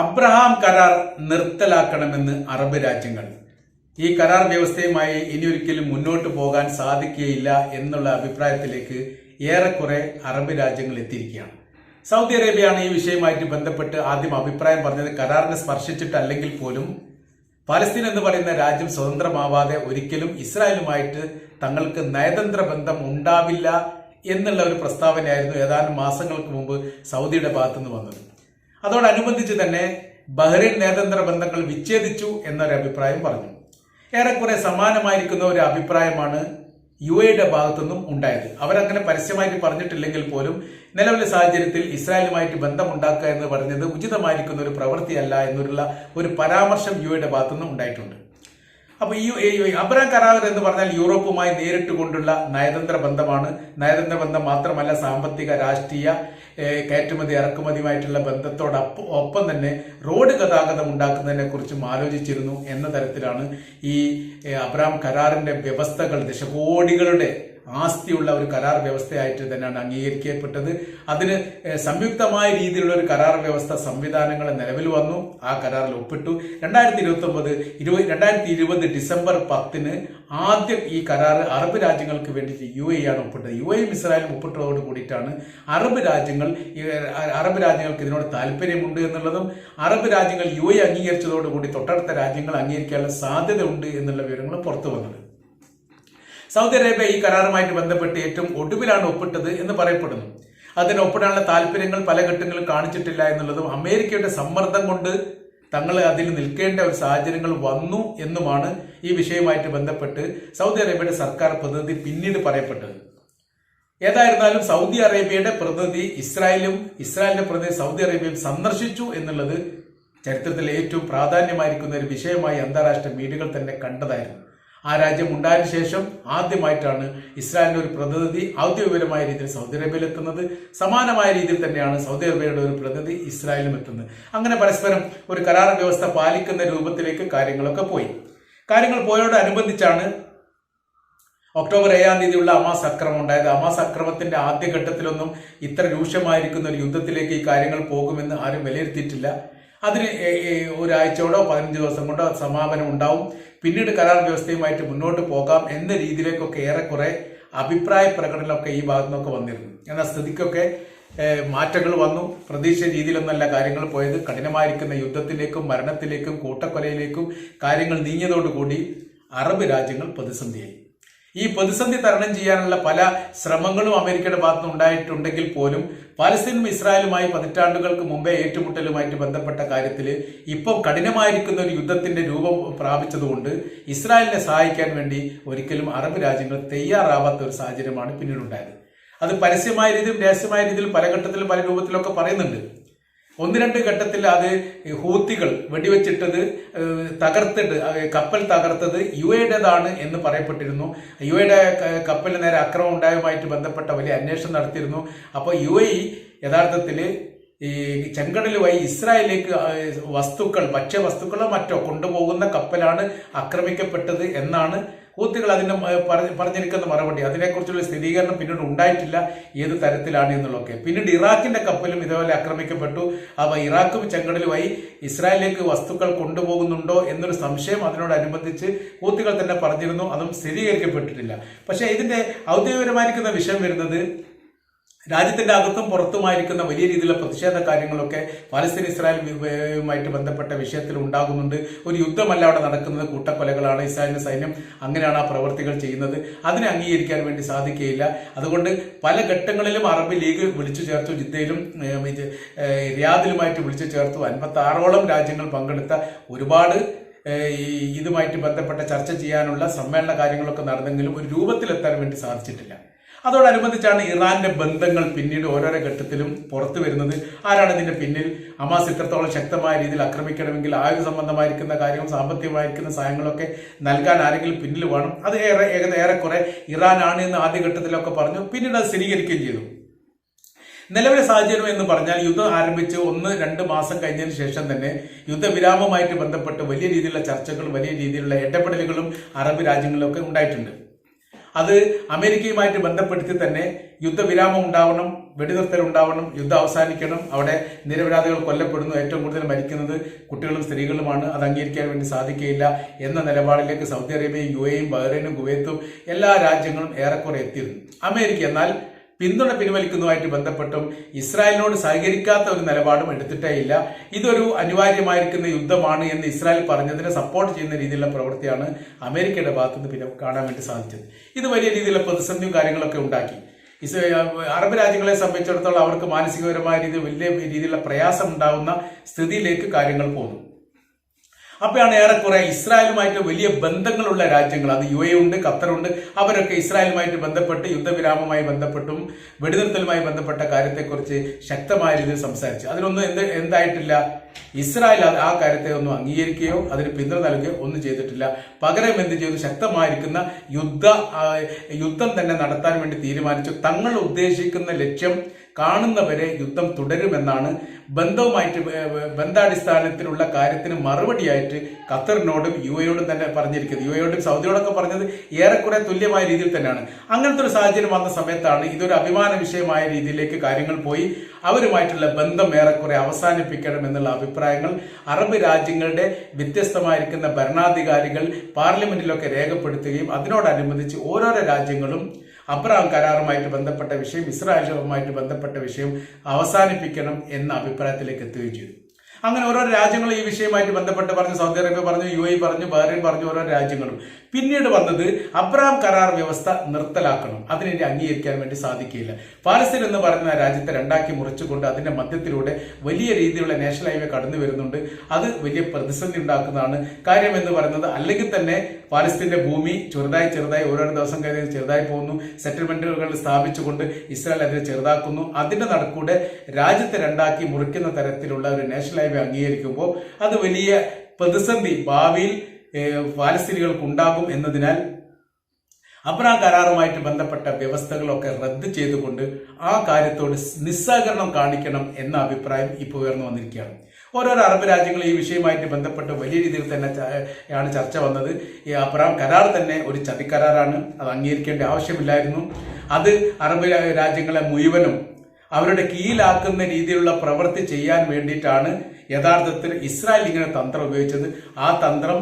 Abraham കരാർ നിർത്തലാക്കണമെന്ന് Arab രാജ്യങ്ങൾ. ഈ കരാർ വ്യവസ്ഥയുമായി ഇനിയൊരിക്കലും മുന്നോട്ട് പോകാൻ സാധിക്കുകയില്ല എന്നുള്ള അഭിപ്രായത്തിലേക്ക് ഏറെക്കുറെ അറബ് രാജ്യങ്ങൾ എത്തിയിരിക്കുകയാണ്. സൗദി അറേബ്യയാണ് ഈ വിഷയവുമായിട്ട് ബന്ധപ്പെട്ട് ആദ്യം അഭിപ്രായം പറഞ്ഞത് കരാറിനെ സ്പർശിച്ചിട്ടല്ലെങ്കിൽ പോലും. പലസ്തീൻ എന്ന് പറയുന്ന രാജ്യം സ്വതന്ത്രമാവാതെ ഒരിക്കലും ഇസ്രായേലുമായിട്ട് തങ്ങൾക്ക് നയതന്ത്ര ബന്ധം ഉണ്ടാവില്ല എന്നുള്ള ഒരു പ്രസ്താവനയായിരുന്നു ഏതാനും മാസങ്ങൾക്ക് മുമ്പ് സൗദിയുടെ ഭാഗത്തുനിന്ന് വന്നത്. അതോടനുബന്ധിച്ച് തന്നെ ബഹ്റൈൻ നയതന്ത്ര ബന്ധങ്ങൾ വിച്ഛേദിച്ചു എന്നൊരു അഭിപ്രായം പറഞ്ഞു. ഏറെക്കുറെ സമാനമായിരിക്കുന്ന ഒരു അഭിപ്രായമാണ് യു എയുടെ ഭാഗത്തുനിന്നും ഉണ്ടായത്. അവരങ്ങനെ പരസ്യമായിട്ട് പറഞ്ഞിട്ടില്ലെങ്കിൽ പോലും നിലവിലെ സാഹചര്യത്തിൽ ഇസ്രായേലുമായിട്ട് ബന്ധമുണ്ടാക്കുക എന്ന് പറഞ്ഞത് ഉചിതമായിരിക്കുന്ന ഒരു പ്രവൃത്തിയല്ല എന്നുള്ള ഒരു പരാമർശം യു എയുടെ ഭാഗത്തുനിന്നും ഉണ്ടായിട്ടുണ്ട്. അപ്പൊ ഈ യു അബ്രാം കരാർ എന്ന് പറഞ്ഞാൽ യൂറോപ്പുമായി നേരിട്ട് കൊണ്ടുള്ള നയതന്ത്ര ബന്ധമാണ്. നയതന്ത്ര ബന്ധം മാത്രമല്ല സാമ്പത്തിക രാഷ്ട്രീയ കയറ്റുമതി ഇറക്കുമതിയുമായിട്ടുള്ള ബന്ധത്തോടൊപ്പം ഒപ്പം തന്നെ റോഡ് ഗതാഗതം ഉണ്ടാക്കുന്നതിനെ കുറിച്ചും ആലോചിച്ചിരുന്നു എന്ന തരത്തിലാണ് ഈ അബ്രാം കരാറിന്റെ വ്യവസ്ഥകൾ ദശകോടികളുടെ ആസ്തിയുള്ള ഒരു കരാർ വ്യവസ്ഥയായിട്ട് തന്നെയാണ് അംഗീകരിക്കപ്പെട്ടത്. അതിന് സംയുക്തമായ രീതിയിലുള്ള ഒരു കരാർ വ്യവസ്ഥ സംവിധാനങ്ങൾ നിലവിൽ വന്നു. ആ കരാറിൽ ഒപ്പിട്ടു. രണ്ടായിരത്തി ഇരുപത്തി ഒമ്പത് ഇരുപത് രണ്ടായിരത്തി ഇരുപത് ഡിസംബർ പത്തിന് ആദ്യം ഈ കരാർ അറബ് രാജ്യങ്ങൾക്ക് വേണ്ടിയിട്ട് യു എ ആണ് ഒപ്പിട്ടത്. യു എയും ഇസ്രായേലും ഒപ്പിട്ടതോട് കൂടിയിട്ടാണ് അറബ് രാജ്യങ്ങൾ അറബ് രാജ്യങ്ങൾക്ക് ഇതിനോട് താല്പര്യമുണ്ട് എന്നുള്ളതും അറബ് രാജ്യങ്ങൾ യു എ അംഗീകരിച്ചതോടുകൂടി തൊട്ടടുത്ത രാജ്യങ്ങൾ അംഗീകരിക്കാനുള്ള സാധ്യത ഉണ്ട് എന്നുള്ള വിവരങ്ങൾ പുറത്തു വന്നത്. സൗദി അറേബ്യ ഈ കരാറുമായിട്ട് ബന്ധപ്പെട്ട് ഏറ്റവും ഒടുവിലാണ് ഒപ്പിട്ടത് എന്ന് പറയപ്പെടുന്നു. അതിന് ഒപ്പിടാനുള്ള താല്പര്യങ്ങൾ പല ഘട്ടങ്ങളിൽ കാണിച്ചിട്ടില്ല എന്നുള്ളതും അമേരിക്കയുടെ സമ്മർദ്ദം കൊണ്ട് തങ്ങൾ അതിൽ നിൽക്കേണ്ട ഒരു സാഹചര്യങ്ങൾ വന്നു എന്നുമാണ് ഈ വിഷയവുമായിട്ട് ബന്ധപ്പെട്ട് സൗദി അറേബ്യയുടെ സർക്കാർ പ്രതിനിധി പിന്നീട് പറയപ്പെട്ടത്. ഏതായിരുന്നാലും സൗദി അറേബ്യയുടെ പ്രതിനിധി ഇസ്രായേലും ഇസ്രായേലിന്റെ പ്രതിനിധി സൗദി അറേബ്യയും സന്ദർശിച്ചു എന്നുള്ളത് ചരിത്രത്തിൽ ഏറ്റവും പ്രാധാന്യമായിരിക്കുന്ന ഒരു വിഷയമായി അന്താരാഷ്ട്ര മീഡിയകൾ തന്നെ കണ്ടതായിരുന്നു. ആ രാജ്യം ഉണ്ടായതിനു ശേഷം ആദ്യമായിട്ടാണ് ഇസ്രായേലിന്റെ ഒരു പ്രതിനിധി ഔദ്യോഗികപരമായ രീതിയിൽ സൗദി അറേബ്യയിൽ എത്തുന്നത്. സമാനമായ രീതിയിൽ തന്നെയാണ് സൗദി അറേബ്യയുടെ ഒരു പ്രതിനിധി ഇസ്രായേലിലും എത്തുന്നത്. അങ്ങനെ പരസ്പരം ഒരു കരാർ വ്യവസ്ഥ പാലിക്കുന്ന രൂപത്തിലേക്ക് കാര്യങ്ങളൊക്കെ പോയി. കാര്യങ്ങൾ പോയോടനുബന്ധിച്ചാണ് ഒക്ടോബർ ഏഴാം തീയതിയുള്ള അമാസ് അക്രമം ഉണ്ടായത്. അമാസ് അക്രമത്തിന്റെ ആദ്യഘട്ടത്തിലൊന്നും ഇത്ര രൂക്ഷമായിരിക്കുന്ന ഒരു യുദ്ധത്തിലേക്ക് ഈ കാര്യങ്ങൾ പോകുമെന്ന് ആരും വിലയിരുത്തിയിട്ടില്ല. അതിന് ഒരാഴ്ചയോടോ പതിനഞ്ച് ദിവസം കൊണ്ടോ സമാപനം ഉണ്ടാവും. പിന്നീട് കരാർ വ്യവസ്ഥയുമായിട്ട് മുന്നോട്ട് പോകാം എന്ന രീതിയിലേക്കൊക്കെ ഏറെക്കുറെ അഭിപ്രായ പ്രകടനമൊക്കെ ഈ ഭാഗത്തു നിന്നൊക്കെ വന്നിരുന്നു. എന്നാൽ സ്ഥിതിക്കൊക്കെ മാറ്റങ്ങൾ വന്നു. പ്രതീക്ഷ രീതിയിലൊന്നല്ല കാര്യങ്ങൾ പോയത്. കഠിനമായിരിക്കുന്ന യുദ്ധത്തിലേക്കും മരണത്തിലേക്കും കൂട്ടക്കൊലയിലേക്കും കാര്യങ്ങൾ നീങ്ങിയതോടുകൂടി അറബ് രാജ്യങ്ങൾ പ്രതിസന്ധിയായി. ഈ പ്രതിസന്ധി തരണം ചെയ്യാനുള്ള പല ശ്രമങ്ങളും അമേരിക്കയുടെ ഭാഗത്ത് ഉണ്ടായിട്ടുണ്ടെങ്കിൽ പോലും പാലസ്തീനും ഇസ്രായേലുമായി പതിറ്റാണ്ടുകൾക്ക് മുമ്പേ ഏറ്റുമുട്ടലുമായിട്ട് ബന്ധപ്പെട്ട കാര്യത്തിൽ ഇപ്പോൾ കഠിനമായിരിക്കുന്ന ഒരു യുദ്ധത്തിന്റെ രൂപം പ്രാപിച്ചതുകൊണ്ട് ഇസ്രായേലിനെ സഹായിക്കാൻ വേണ്ടി ഒരിക്കലും അറബ് രാജ്യങ്ങൾ തയ്യാറാവാത്ത ഒരു സാഹചര്യമാണ് പിന്നീടുണ്ടായത്. അത് പരസ്യമായ രീതിയിലും രഹസ്യമായ രീതിയിലും പല ഘട്ടത്തിലും പല രൂപത്തിലൊക്കെ പറയുന്നുണ്ട്. ഒന്ന് രണ്ട് ഘട്ടത്തിൽ അത് ഹൂത്തികൾ വെടിവെച്ചിട്ടത് തകർത്തിട്ട് കപ്പൽ തകർത്തത് യു എയുടേതാണ് എന്ന് പറയപ്പെട്ടിരുന്നു. യു എയുടെ കപ്പലിന് നേരെ അക്രമം ഉണ്ടായതുമായിട്ട് ബന്ധപ്പെട്ട വലിയ അന്വേഷണം നടത്തിയിരുന്നു. അപ്പോൾ യു എ യഥാർത്ഥത്തിൽ ഈ ചെങ്കടൽ വഴി ഇസ്രായേലിലേക്ക് വസ്തുക്കൾ ഭക്ഷ്യവസ്തുക്കളോ മറ്റോ കൊണ്ടുപോകുന്ന കപ്പലാണ് ആക്രമിക്കപ്പെട്ടത് എന്നാണ് കൂത്തുകൾ അതിന്റെ പറഞ്ഞ- പറഞ്ഞിരിക്കുന്ന മറുപടി. അതിനെക്കുറിച്ചുള്ള സ്ഥിരീകരണം പിന്നീട് ഉണ്ടായിട്ടില്ല ഏത് തരത്തിലാണ് എന്നുള്ളതൊക്കെ. പിന്നീട് ഇറാഖിന്റെ കപ്പലും ഇതേപോലെ ആക്രമിക്കപ്പെട്ടു. അപ്പോൾ ഇറാഖും ചെങ്കടലുമായി ഇസ്രായേലിലേക്ക് വസ്തുക്കൾ കൊണ്ടുപോകുന്നുണ്ടോ എന്നൊരു സംശയം അതിനോടനുബന്ധിച്ച് കൂത്തുകൾ തന്നെ പറഞ്ഞിരുന്നു. അതും സ്ഥിരീകരിക്കപ്പെട്ടിട്ടില്ല. പക്ഷേ ഇതിന്റെ ഔദ്യോഗികപരമായിരിക്കുന്ന വിഷയം വരുന്നത് രാജ്യത്തിന്റെ അകത്തും പുറത്തുമായിരിക്കുന്ന വലിയ രീതിയിലുള്ള പ്രതിഷേധ കാര്യങ്ങളൊക്കെ പാലസ്തീൻ ഇസ്രായേൽ ഇസ്രായേലുമായിട്ട് ബന്ധപ്പെട്ട വിഷയത്തിൽ ഉണ്ടാകുന്നുണ്ട്. ഒരു യുദ്ധമല്ല അവിടെ നടക്കുന്നത്. കൂട്ടക്കൊലകളാണ് ഇസ്രായേലിന്റെ സൈന്യം അങ്ങനെയാണ് ആ പ്രവർത്തികൾ ചെയ്യുന്നത്. അതിനെ അംഗീകരിക്കാൻ വേണ്ടി സാധിക്കുകയില്ല. അതുകൊണ്ട് പല ഘട്ടങ്ങളിലും അറബ് ലീഗ് വിളിച്ചു ചേർത്തു ജിദ്ദയിലും റിയാദിലുമായിട്ട് വിളിച്ചു ചേർത്തു. അൻപത്തി ആറോളം രാജ്യങ്ങൾ പങ്കെടുത്ത ഒരുപാട് ഇതുമായിട്ട് ബന്ധപ്പെട്ട ചർച്ച ചെയ്യാനുള്ള സമ്മേളന കാര്യങ്ങളൊക്കെ നടന്നെങ്കിലും ഒരു രൂപത്തിലെത്താൻ വേണ്ടി സാധിച്ചിട്ടില്ല. അതോടനുബന്ധിച്ചാണ് ഇറാന്റെ ബന്ധങ്ങൾ പിന്നീട് ഓരോരോ ഘട്ടത്തിലും പുറത്തു വരുന്നത്. ആരാണ് ഇതിന്റെ പിന്നിൽ? ഹമാസ് ഇത്രത്തോളം ശക്തമായ രീതിയിൽ ആക്രമിക്കണമെങ്കിൽ ആയുധ സംബന്ധമായിരിക്കുന്ന കാര്യവും സാമ്പത്തികമായിരിക്കുന്ന സഹായങ്ങളൊക്കെ നൽകാൻ ആരെങ്കിലും പിന്നിൽ വേണം. അത് ഏറെ ഏറെക്കുറെ ഇറാനാണ് എന്ന് ആദ്യഘട്ടത്തിലൊക്കെ പറഞ്ഞു. പിന്നീട് അത് സ്ഥിരീകരിക്കുകയും ചെയ്തു. നിലവിലെ സാഹചര്യം എന്ന് പറഞ്ഞാൽ യുദ്ധം ആരംഭിച്ച് ഒന്ന് രണ്ട് മാസം കഴിഞ്ഞതിന് ശേഷം തന്നെ യുദ്ധവിരാമവുമായിട്ട് ബന്ധപ്പെട്ട് വലിയ രീതിയിലുള്ള ചർച്ചകളും വലിയ രീതിയിലുള്ള ഇടപെടലുകളും അറബ് രാജ്യങ്ങളിലൊക്കെ ഉണ്ടായിട്ടുണ്ട്. അത് അമേരിക്കയുമായിട്ട് ബന്ധപ്പെടുത്തി തന്നെ യുദ്ധവിരാമം ഉണ്ടാവണം വെടിനിർത്തൽ ഉണ്ടാവണം യുദ്ധം അവസാനിക്കണം. അവിടെ നിരപരാധികൾ കൊല്ലപ്പെടുന്നു. ഏറ്റവും കൂടുതൽ മരിക്കുന്നത് കുട്ടികളും സ്ത്രീകളുമാണ്. അത് അംഗീകരിക്കാൻ വേണ്ടി സാധിക്കുകയില്ല എന്ന നിലപാടിലേക്ക് സൗദി അറേബ്യയും യു എയും ബഹ്റൈനും കുവൈത്തും എല്ലാ രാജ്യങ്ങളും ഏറെക്കുറെ എത്തിയിരുന്നു. അമേരിക്ക എന്നാൽ പിന്തുണ പിൻവലിക്കുന്നതുമായിട്ട് ബന്ധപ്പെട്ടും ഇസ്രായേലിനോട് സഹകരിക്കാത്ത ഒരു നിലപാടും എടുത്തിട്ടേ ഇല്ല. ഇതൊരു അനിവാര്യമായിരിക്കുന്ന യുദ്ധമാണ് എന്ന് ഇസ്രായേൽ പറഞ്ഞതിനെ സപ്പോർട്ട് ചെയ്യുന്ന രീതിയിലുള്ള പ്രവൃത്തിയാണ് അമേരിക്കയുടെ ഭാഗത്തുനിന്ന് പിന്നെ കാണാൻ വേണ്ടി സാധിച്ചത്. ഇത് വലിയ രീതിയിലുള്ള പ്രതിസന്ധിയും കാര്യങ്ങളൊക്കെ ഉണ്ടാക്കി. അറബ് രാജ്യങ്ങളെ സംബന്ധിച്ചിടത്തോളം അവർക്ക് മാനസികപരമായ രീതിയിൽ വലിയ രീതിയിലുള്ള പ്രയാസം ഉണ്ടാകുന്ന സ്ഥിതിയിലേക്ക് കാര്യങ്ങൾ പോകുന്നു. അപ്പോഴാണ് ഏറെക്കുറെ ഇസ്രായേലുമായിട്ട് വലിയ ബന്ധങ്ങളുള്ള രാജ്യങ്ങൾ. അത് യു എ ഉണ്ട് ഖത്തറുണ്ട് അവരൊക്കെ ഇസ്രായേലുമായിട്ട് ബന്ധപ്പെട്ട് യുദ്ധവിരാമമായി ബന്ധപ്പെട്ടും വെടിനിർത്തലുമായി ബന്ധപ്പെട്ട കാര്യത്തെക്കുറിച്ച് ശക്തമായ രീതിയിൽ സംസാരിച്ചു. അതിനൊന്നും എന്ത് എന്തായിട്ടില്ല. ഇസ്രായേൽ ആ കാര്യത്തെ ഒന്നും അംഗീകരിക്കുകയോ അതിന് പിന്തുണ നൽകുകയോ ഒന്നും ചെയ്തിട്ടില്ല. പകരം എന്ത് ചെയ്തു? ശക്തമായിരിക്കുന്ന യുദ്ധ യുദ്ധം തന്നെ നടത്താൻ വേണ്ടി തീരുമാനിച്ചു. തങ്ങൾ ഉദ്ദേശിക്കുന്ന ലക്ഷ്യം കാണുന്നവരെ യുദ്ധം തുടരുമെന്നാണ് ബന്ധവുമായിട്ട് ബന്ധാടിസ്ഥാനത്തിലുള്ള കാര്യത്തിന് മറുപടിയായിട്ട് ഖത്തറിനോടും യു എയോടും തന്നെ പറഞ്ഞിരിക്കുന്നത്. യു എയോടും സൗദിയോടൊക്കെ പറഞ്ഞത് ഏറെക്കുറെ തുല്യമായ രീതിയിൽ തന്നെയാണ്. അങ്ങനത്തെ ഒരു സാഹചര്യം വന്ന സമയത്താണ് ഇതൊരു അഭിമാന വിഷയമായ രീതിയിലേക്ക് കാര്യങ്ങൾ പോയി. അവരുമായിട്ടുള്ള ബന്ധം ഏറെക്കുറെ അവസാനിപ്പിക്കണം എന്നുള്ള അഭിപ്രായങ്ങൾ അറബ് രാജ്യങ്ങളുടെ വ്യത്യസ്തമായിരിക്കുന്ന ഭരണാധികാരികൾ പാർലമെന്റിലൊക്കെ രേഖപ്പെടുത്തുകയും അതിനോടനുബന്ധിച്ച് ഓരോരോ രാജ്യങ്ങളും അബ്രഹാം കരാറുമായിട്ട് ബന്ധപ്പെട്ട വിഷയം ഇസ്രായേലുമായിട്ട് ബന്ധപ്പെട്ട വിഷയം അവസാനിപ്പിക്കണം എന്ന അഭിപ്രായത്തിലേക്ക് എത്തുകയും ചെയ്തു. അങ്ങനെ ഓരോ രാജ്യങ്ങൾ ഈ വിഷയമായിട്ട് ബന്ധപ്പെട്ട് പറഞ്ഞു. സൗദി അറേബ്യ പറഞ്ഞു യു പറഞ്ഞു ബഹ്റൈൻ പറഞ്ഞു ഓരോ രാജ്യങ്ങളും. പിന്നീട് വന്നത് അബ്രാം കരാർ വ്യവസ്ഥ നിർത്തലാക്കണം. അതിനെ അംഗീകരിക്കാൻ വേണ്ടി സാധിക്കില്ല പാലസ്തീൻ എന്ന് പറയുന്ന രാജ്യത്തെ രണ്ടാക്കി മുറിച്ചുകൊണ്ട് അതിന്റെ മധ്യത്തിലൂടെ വലിയ രീതിയിലുള്ള നാഷണൽ ഹൈവേ കടന്നു വരുന്നുണ്ട്. അത് വലിയ പ്രതിസന്ധി ഉണ്ടാക്കുന്നതാണ്. കാര്യം എന്ന് പറയുന്നത് അല്ലെങ്കിൽ തന്നെ പാലസ്തീന്റെ ഭൂമി ചെറുതായി ചെറുതായി ഓരോ ദിവസം കഴിഞ്ഞ് ചെറുതായി പോകുന്നു. സെറ്റിൽമെന്റുകൾ സ്ഥാപിച്ചുകൊണ്ട് ഇസ്രായേൽ അതിനെ ചെറുതാക്കുന്നു. അതിന്റെ നടക്കൂടെ രാജ്യത്തെ രണ്ടാക്കി മുറിക്കുന്ന തരത്തിലുള്ള ഒരു നാഷണൽ അംഗീകരിക്കുമ്പോൾ അത് വലിയ പ്രതിസന്ധി ഭാവിയിൽ പാലസ്തീനികൾക്ക് ഉണ്ടാകും എന്നതിനാൽ അബ്രാം കരാറുമായിട്ട് ബന്ധപ്പെട്ട വ്യവസ്ഥകളൊക്കെ റദ്ദ് ചെയ്തുകൊണ്ട് ആ കാര്യത്തോട് നിസ്സഹകരണം കാണിക്കണം എന്ന അഭിപ്രായം ഇപ്പോൾ ഉയർന്നു വന്നിരിക്കുകയാണ്. ഓരോരോ അറബ് രാജ്യങ്ങൾ ഈ വിഷയമായിട്ട് ബന്ധപ്പെട്ട് വലിയ രീതിയിൽ തന്നെ ആണ് ചർച്ച വന്നത്. ഈ അബ്രാം കരാർ തന്നെ ഒരു ചതിക്കരാറാണ്. അത് അംഗീകരിക്കേണ്ട ആവശ്യമില്ലായിരുന്നു. അത് അറബ് രാജ്യങ്ങളെ മുഴുവനും അവരുടെ കീഴിലാക്കുന്ന രീതിയിലുള്ള പ്രവൃത്തി ചെയ്യാൻ വേണ്ടിയിട്ടാണ് യഥാർത്ഥത്തിൽ ഇസ്രായേൽ ഇങ്ങനെ തന്ത്രം ഉപയോഗിച്ചത്. ആ തന്ത്രം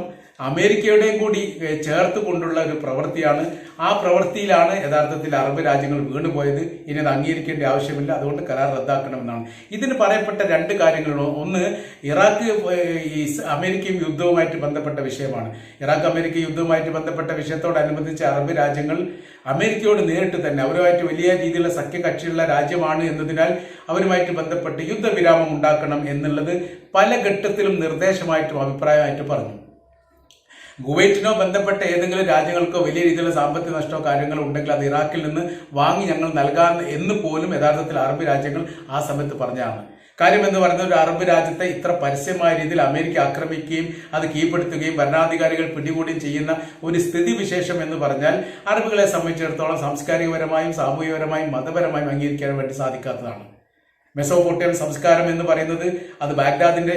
അമേരിക്കയുടെയും കൂടി ചേർത്ത് കൊണ്ടുള്ള ഒരു പ്രവൃത്തിയാണ്. ആ പ്രവൃത്തിയിലാണ് യഥാർത്ഥത്തിൽ അറബ് രാജ്യങ്ങൾ വീണുപോയത്. ഇനി അത് അംഗീകരിക്കേണ്ട ആവശ്യമില്ല. അതുകൊണ്ട് കരാർ റദ്ദാക്കണമെന്നാണ്. ഇതിന് പറയപ്പെട്ട രണ്ട് കാര്യങ്ങളാണ് ഒന്ന് ഇറാഖ് ഈ അമേരിക്കയും യുദ്ധവുമായിട്ട് ബന്ധപ്പെട്ട വിഷയമാണ്. ഇറാഖ് അമേരിക്ക യുദ്ധവുമായിട്ട് ബന്ധപ്പെട്ട വിഷയത്തോടനുബന്ധിച്ച് അറബ് രാജ്യങ്ങൾ അമേരിക്കയോട് നേരിട്ട് തന്നെ അവരുമായിട്ട് വലിയ രീതിയിലുള്ള സഖ്യകക്ഷിയുള്ള രാജ്യമാണ് എന്നതിനാൽ അവരുമായിട്ട് ബന്ധപ്പെട്ട് യുദ്ധവിരാമം ഉണ്ടാക്കണം എന്നുള്ളത് പല ഘട്ടത്തിലും നിർദ്ദേശമായിട്ടും അഭിപ്രായമായിട്ട് പറഞ്ഞു. കുവൈറ്റിനോ ബന്ധപ്പെട്ട ഏതെങ്കിലും രാജ്യങ്ങൾക്കോ വലിയ രീതിയിലുള്ള സാമ്പത്തിക നഷ്ടമോ കാര്യങ്ങളോ ഉണ്ടെങ്കിൽ അത് ഇറാഖിൽ നിന്ന് വാങ്ങി ഞങ്ങൾ നൽകാൻ എന്ന് പോലും യഥാർത്ഥത്തിൽ അറബ് രാജ്യങ്ങൾ ആ സമയത്ത് പറഞ്ഞതാണ്. കാര്യം എന്ന് പറയുന്നത് ഒരു അറബ് രാജ്യത്തെ ഇത്ര പരസ്യമായ രീതിയിൽ അമേരിക്ക ആക്രമിക്കുകയും അത് കീഴ്പ്പെടുത്തുകയും ഭരണാധികാരികൾ പിടികൂടുകയും ചെയ്യുന്ന ഒരു സ്ഥിതി വിശേഷം എന്ന് പറഞ്ഞാൽ അറബുകളെ സംബന്ധിച്ചിടത്തോളം സാംസ്കാരികപരമായും സാമൂഹികപരമായും മതപരമായും അംഗീകരിക്കാൻ വേണ്ടി സാധിക്കാത്തതാണ്. മെസോപോട്ടിയൻ സംസ്കാരം എന്ന് പറയുന്നത് അത് ബാഗ്ദാദിന്റെ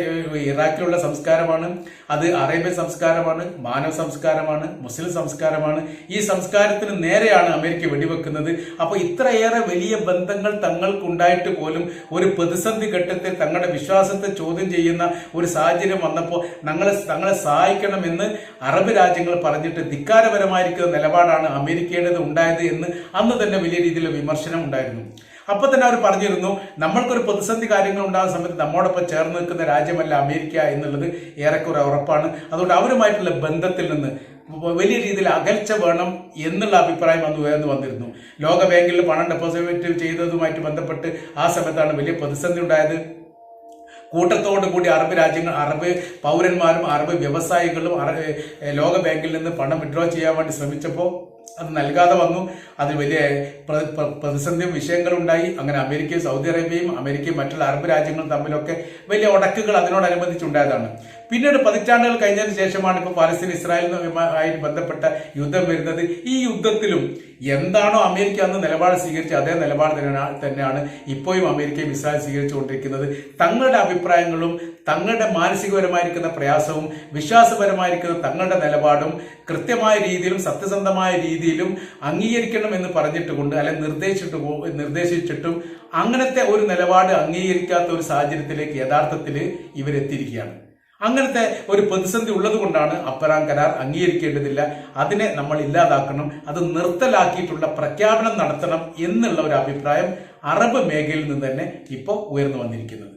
ഇറാഖിലുള്ള സംസ്കാരമാണ്. അത് അറേബ്യൻ സംസ്കാരമാണ് മാനവ സംസ്കാരമാണ് മുസ്ലിം സംസ്കാരമാണ്. ഈ സംസ്കാരത്തിന് നേരെയാണ് അമേരിക്ക വെടിവെക്കുന്നത്. അപ്പോൾ ഇത്രയേറെ വലിയ ബന്ധങ്ങൾ തങ്ങൾക്കുണ്ടായിട്ട് പോലും ഒരു പ്രതിസന്ധി ഘട്ടത്തിൽ തങ്ങളുടെ വിശ്വാസത്തെ ചോദ്യം ചെയ്യുന്ന ഒരു സാഹചര്യം വന്നപ്പോൾ ഞങ്ങളെ തങ്ങളെ സഹായിക്കണമെന്ന് അറബ് രാജ്യങ്ങൾ പറഞ്ഞിട്ട് ധിക്കാരപരമായിരിക്കുന്ന നിലപാടാണ് അമേരിക്കയുടേത് ഉണ്ടായത് എന്ന് അന്ന് തന്നെ വലിയ രീതിയിലുള്ള വിമർശനം ഉണ്ടായിരുന്നു. അപ്പൊ തന്നെ അവർ പറഞ്ഞിരുന്നു നമ്മൾക്കൊരു പ്രതിസന്ധി കാര്യങ്ങൾ ഉണ്ടാകുന്ന സമയത്ത് നമ്മോടൊപ്പം ചേർന്ന് നിൽക്കുന്ന രാജ്യമല്ല അമേരിക്ക എന്നുള്ളത് ഏറെക്കുറെ ഉറപ്പാണ്. അതുകൊണ്ട് അവരുമായിട്ടുള്ള ബന്ധത്തിൽ നിന്ന് വലിയ രീതിയിൽ അകൽച്ച വേണം എന്നുള്ള അഭിപ്രായം അന്ന് ഉയർന്നു വന്നിരുന്നു. ലോക ബാങ്കിൽ പണം ഡെപ്പോസിറ്റ് ചെയ്തതുമായിട്ട് ബന്ധപ്പെട്ട് ആ സമയത്താണ് വലിയ പ്രതിസന്ധി ഉണ്ടായത്. കൂട്ടത്തോടു കൂടി അറബ് രാജ്യങ്ങൾ അറബ് പൗരന്മാരും അറബ് വ്യവസായികളും ലോക ബാങ്കിൽ നിന്ന് പണം വിഡ്രോ ചെയ്യാൻ വേണ്ടി ശ്രമിച്ചപ്പോൾ അത് നൽകാതെ വന്നു. അതിൽ വലിയ പ്ര- പ്ര- പ്രതിസന്ധിയും വിഷയങ്ങളും ഉണ്ടായി. അങ്ങനെ അമേരിക്കയും സൗദി അറേബ്യയും അമേരിക്കയും മറ്റുള്ള അറബ് രാജ്യങ്ങളും തമ്മിലൊക്കെ വലിയ ഉടക്കുകൾ അതിനോടനുബന്ധിച്ചുണ്ടായതാണ് പിന്നീട് പതിറ്റാണ്ടുകൾ കഴിഞ്ഞതിന് ശേഷമാണ് ഇപ്പോൾ പാലസ്തീൻ ഇസ്രായേലുമായി ബന്ധപ്പെട്ട യുദ്ധം വരുന്നത്. ഈ യുദ്ധത്തിലും എന്താണോ അമേരിക്ക അന്ന് നിലപാട് സ്വീകരിച്ച അതേ നിലപാട് തന്നെയാണ് ഇപ്പോഴും അമേരിക്കയും ഇസ്രായേൽ സ്വീകരിച്ചുകൊണ്ടിരിക്കുന്നത്. തങ്ങളുടെ അഭിപ്രായങ്ങളും തങ്ങളുടെ മാനസികപരമായിരിക്കുന്ന പ്രയാസവും വിശ്വാസപരമായിരിക്കുന്ന തങ്ങളുടെ നിലപാടും കൃത്യമായ രീതിയിലും സത്യസന്ധമായ രീതിയിലും അംഗീകരിക്കണം എന്ന് പറഞ്ഞിട്ട് കൊണ്ട് അല്ലെങ്കിൽ നിർദ്ദേശിച്ചിട്ട് നിർദ്ദേശിച്ചിട്ടും അങ്ങനത്തെ ഒരു നിലപാട് അംഗീകരിക്കാത്ത ഒരു സാഹചര്യത്തിലേക്ക് യഥാർത്ഥത്തിൽ ഇവരെത്തിയിരിക്കുകയാണ്. അങ്ങനത്തെ ഒരു പ്രതിസന്ധി ഉള്ളത് കൊണ്ടാണ് അപ്പറാം കരാർ അംഗീകരിക്കേണ്ടതില്ല. അതിനെ നമ്മൾ ഇല്ലാതാക്കണം. അത് നിർത്തലാക്കിയിട്ടുള്ള പ്രഖ്യാപനം നടത്തണം എന്നുള്ള ഒരു അഭിപ്രായം അറബ് മേഖലയിൽ നിന്ന് തന്നെ ഇപ്പോൾ ഉയർന്നു വന്നിരിക്കുന്നത്.